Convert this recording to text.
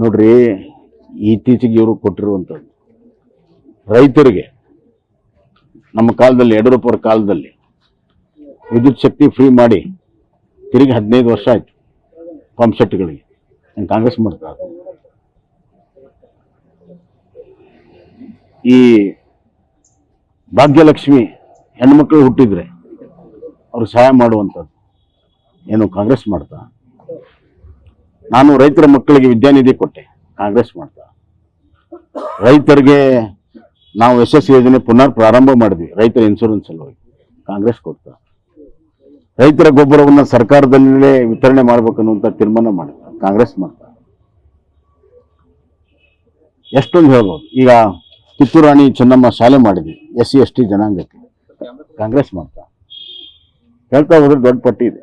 ನೋಡ್ರಿ ಇತ್ತೀಚೆಗೆ ಇವರು ಕೊಟ್ಟಿರುವಂಥದ್ದು. ರೈತರಿಗೆ ನಮ್ಮ ಕಾಲದಲ್ಲಿ ಯಡಿಯೂರಪ್ಪರ ಕಾಲದಲ್ಲಿ ವಿದ್ಯುತ್ ಶಕ್ತಿ ಫ್ರೀ ಮಾಡಿ ತಿರುಗಿ ಹದಿನೈದು ವರ್ಷ ಆಯ್ತು ಪಂಪ್ ಸೆಟ್ಗಳಿಗೆ ಕಾಂಗ್ರೆಸ್ ಮಾಡ್ತಾ ಈ ಭಾಗ್ಯಲಕ್ಷ್ಮಿ ಹೆಣ್ಮಕ್ಳು ಹುಟ್ಟಿದ್ರೆ ಅವ್ರು ಸಹಾಯ ಮಾಡುವಂಥದ್ದು. ಏನು ಕಾಂಗ್ರೆಸ್ ಮಾಡ್ತಾ? ನಾನು ರೈತರ ಮಕ್ಕಳಿಗೆ ವಿದ್ಯಾನಿಧಿ ಕೊಟ್ಟೆ, ಕಾಂಗ್ರೆಸ್ ಮಾಡ್ತಾ. ರೈತರಿಗೆ ನಾವು ಎಸ್ ಎಸ್ ಯೋಜನೆ ಪುನರ್ ಪ್ರಾರಂಭ ಮಾಡಿದ್ವಿ, ರೈತರ ಇನ್ಶೂರೆನ್ಸ್ ಸಲುವಾಗಿ ಕಾಂಗ್ರೆಸ್ ಕೊಡ್ತಾ. ರೈತರ ಗೊಬ್ಬರವನ್ನು ಸರ್ಕಾರದಲ್ಲೇ ವಿತರಣೆ ಮಾಡಬೇಕನ್ನುವಂಥ ತೀರ್ಮಾನ ಮಾಡಿದ ಕಾಂಗ್ರೆಸ್ ಮಾಡ್ತಾ. ಎಷ್ಟೊಂದು ಹೇಳ್ಬೋದು, ಈಗ ಕಿತ್ತೂರು ರಾಣಿ ಚೆನ್ನಮ್ಮ ಶಾಲೆ ಮಾಡಿದ್ವಿ ಎಸ್ ಸಿ ಎಸ್ ಟಿ ಜನಾಂಗಕ್ಕೆ, ಕಾಂಗ್ರೆಸ್ ಮಾಡ್ತಾ. ಹೇಳ್ತಾ ಹೋದ್ರೆ ದೊಡ್ಡ ಪಟ್ಟಿ ಇದೆ.